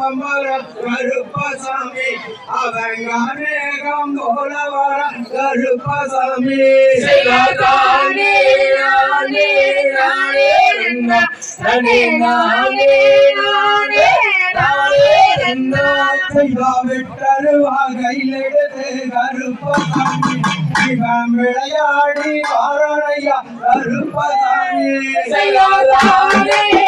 பம்பரம் கருப்பசாமி. அவங்கானேகம் போலவரம் கருப்பசாமி. சிவகானே நானே நானே நானே நானே கையிலெடுத்து கருப்பசாமி. சிவம் விளையாடி வாரணையா கருப்பசாமி. சிவகானே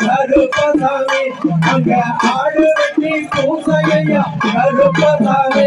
கருப்பதாமே அங்க ஆடு பூசையா கருப்பதாமே.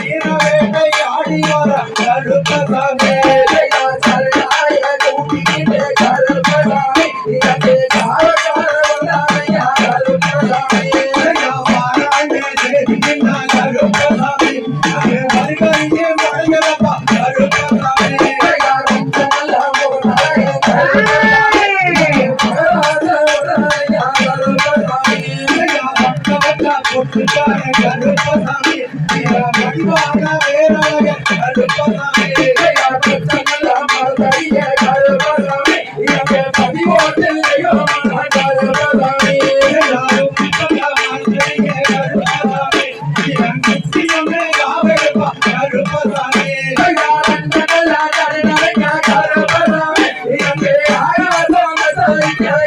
Yeah,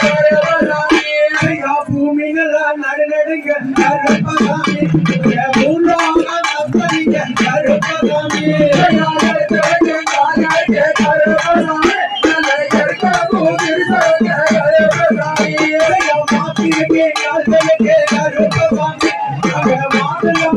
yeah, yeah.